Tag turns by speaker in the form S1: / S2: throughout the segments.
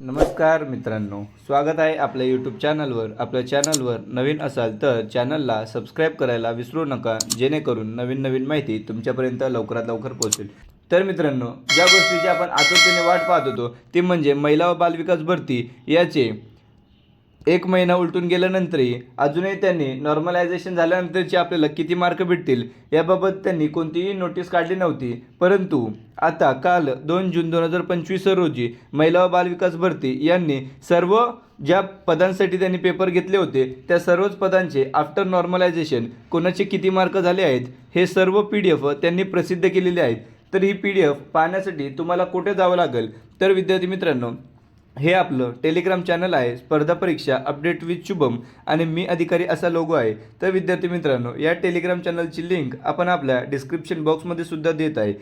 S1: नमस्कार मित्रांनो स्वागत आहे आपल्या यूट्यूब चॅनलवर आपल्या चॅनलवर नवीन असाल तर चॅनलला सबस्क्राईब करायला विसरू नका जेणेकरून नवीन नवीन माहिती तुमच्यापर्यंत लवकरात लवकर पोहोचेल. तर मित्रांनो ज्या गोष्टीची आपण आतुरतेने वाट पाहत होतो ती म्हणजे महिला व बालविकास भरती याचे एक महिना उलटून गेल्यानंतरही अजूनही त्यांनी नॉर्मलायझेशन झाल्यानंतरचे आपल्याला किती मार्क भेटतील याबाबत त्यांनी कोणतीही नोटीस काढली नव्हती. परंतु आता काल दोन जून दोन हजार पंचवीस रोजी महिला व बालविकास भरती यांनी सर्व ज्या पदांसाठी त्यांनी पेपर घेतले होते त्या सर्वच पदांचे आफ्टर नॉर्मलायझेशन कोणाचे किती मार्क झाले आहेत हे सर्व पी डी एफ त्यांनी प्रसिद्ध केलेले आहेत. तर ही पी डी एफ पाहण्यासाठी तुम्हाला कुठे जावं लागेल? तर विद्यार्थी मित्रांनो हे आपलं टेलिग्राम चॅनल आहे. स्पर्धा परीक्षा अपडेट विथ शुभम आणि मी अधिकारी असा लोगो आहे. तर विद्यार्थी मित्रांनो या टेलिग्राम चॅनलची लिंक आपण आपल्या डिस्क्रिप्शन बॉक्समध्ये सुद्धा देत आहे.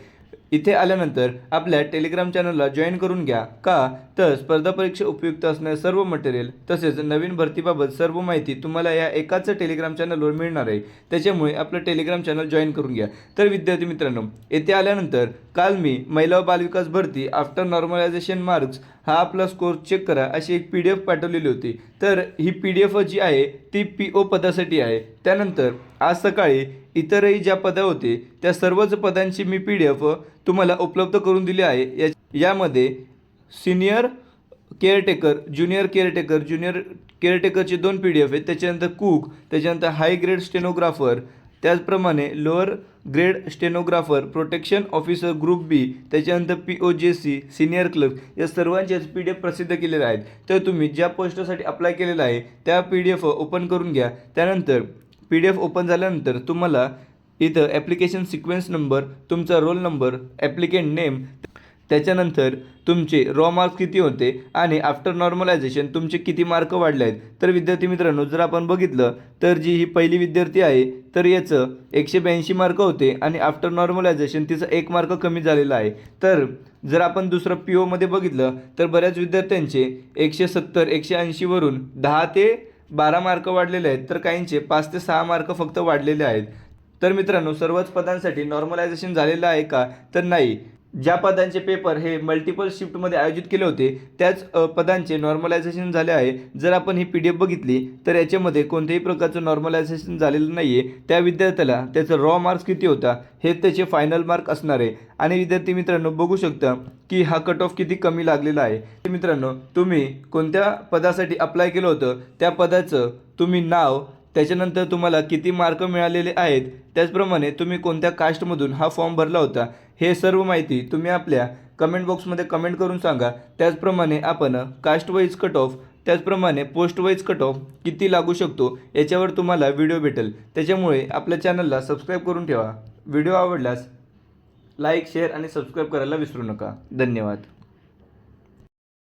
S1: इथे आल्यानंतर आपल्या टेलिग्राम चॅनलला जॉईन करून घ्या. का? तर स्पर्धा परीक्षा उपयुक्त असणारे सर्व मटेरियल तसेच नवीन भरतीबाबत सर्व माहिती तुम्हाला या एकाच टेलिग्राम चॅनलवर मिळणार आहे. त्याच्यामुळे आपलं टेलिग्राम चॅनल जॉईन करून घ्या. तर विद्यार्थी मित्रांनो येथे आल्यानंतर काल मी महिला व बालविकास भरती आफ्टर नॉर्मलायझेशन मार्क्स हा आपला स्कोर चेक करा अशी एक पी डी एफ पाठवलेली होती. तर ही पी डी एफ जी आहे ती पी ओ पदासाठी आहे. त्यानंतर आज सकाळी इतरही ज्या पदं होते त्या सर्वच पदांची मी पी डी एफ तुम्हाला उपलब्ध करून दिली आहे. या यामध्ये senior caretaker junior caretaker junior केअरटेकरचे दोन पी डी एफ आहेत. त्याच्यानंतर कुक त्याच्यानंतर हाय ग्रेड स्टेनोग्राफर त्याचप्रमाणे lower grade stenographer protection officer group B त्याच्यानंतर पी ओ जे सी सिनियर क्लर्क या सर्वांचेच पी डी एफ प्रसिद्ध केलेले आहेत. तर तुम्ही ज्या पोस्टसाठी अप्लाय केलेला आहे त्या पी डी एफ ओपन करून घ्या. त्यानंतर पी डी एफ ओपन झाल्यानंतर तुम्हाला इथं ॲप्लिकेशन सिक्वेन्स नंबर तुमचा रोल नंबर ॲप्लिकेंट नेम त्याच्यानंतर तुमचे रॉ मार्क्स किती होते आणि आफ्टर नॉर्मलायझेशन तुमचे किती मार्क वाढले आहेत. तर विद्यार्थी मित्रांनो जर आपण बघितलं तर जी ही पहिली विद्यार्थी आहे तर याचं एकशे ब्याऐंशी मार्क होते आणि आफ्टर नॉर्मलायझेशन तिचं एक मार्क कमी झालेला आहे. तर जर आपण दुसरं पी ओमध्ये बघितलं तर बऱ्याच विद्यार्थ्यांचे एकशे सत्तर एकशे ऐंशीवरून दहा ते बारा मार्क वाढलेले आहेत तर काहींचे पाच ते सहा मार्क फक्त वाढलेले आहेत. तर मित्रांनो सर्वच पदांसाठी नॉर्मलायझेशन झालेलं आहे का? तर नाही. ज्या पदांचे पेपर हे मल्टिपल शिफ्टमध्ये आयोजित केले होते त्याच पदांचे नॉर्मलायझेशन झाले आहे. जर आपण ही पी डी एफ बघितली तर याच्यामध्ये कोणत्याही प्रकारचं नॉर्मलायझेशन झालेलं नाही आहे त्या विद्यार्थ्याला त्याचं रॉ मार्क्स किती होता हे त्याचे फायनल मार्क असणार आहे. आणि विद्यार्थी मित्रांनो बघू शकता की हा कट ऑफ किती कमी लागलेला आहे. मित्रांनो तुम्ही कोणत्या पदासाठी अप्लाय केलं होतं त्या पदाचं तुम्ही नाव त्याच्यानंतर तुम्हाला किती मार्क मिळालेले आहेत त्याचप्रमाणे तुम्ही कोणत्या कास्टमधून हा फॉर्म भरला होता हे सर्व माहिती तुम्ही आपल्या कमेंट बॉक्समध्ये कमेंट करून सांगा. त्याचप्रमाणे आपण कास्ट वाईज कट ऑफ त्याचप्रमाणे पोस्ट वाईज कट ऑफ किती लागू शकतो याच्यावर तुम्हाला व्हिडिओ भेटेल. त्याच्यामुळे आपल्या चॅनलला सबस्क्राईब करून ठेवा. व्हिडिओ आवडल्यास लाईक शेअर आणि सबस्क्राईब करायला विसरू नका. धन्यवाद.